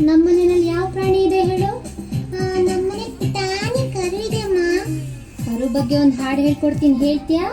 ನಮ್ಮನೆಯಲ್ಲಿ ಯಾವ ಪ್ರಾಣಿ ಇದೆ ಹೇಳು? ನಮ್ಮನೆ ಪುಟಾಣಿ ಕರು ಇದೆ, ಅಮ್ಮ. ಕರು ಬಗ್ಗೆ ಒಂದು ಹಾಡು ಹೇಳ್ಕೊಡ್ತೀನಿ, ಹೇಳ್ತೀಯಾ?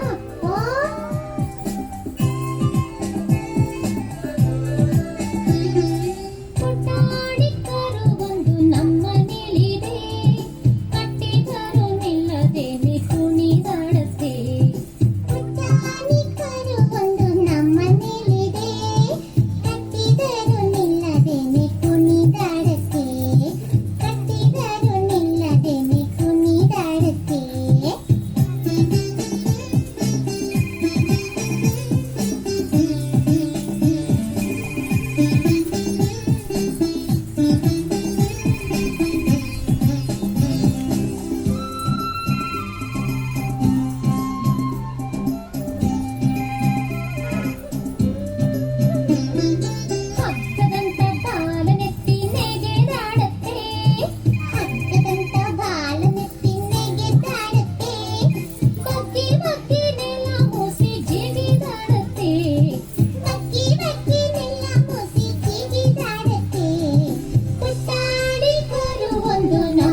I'm gonna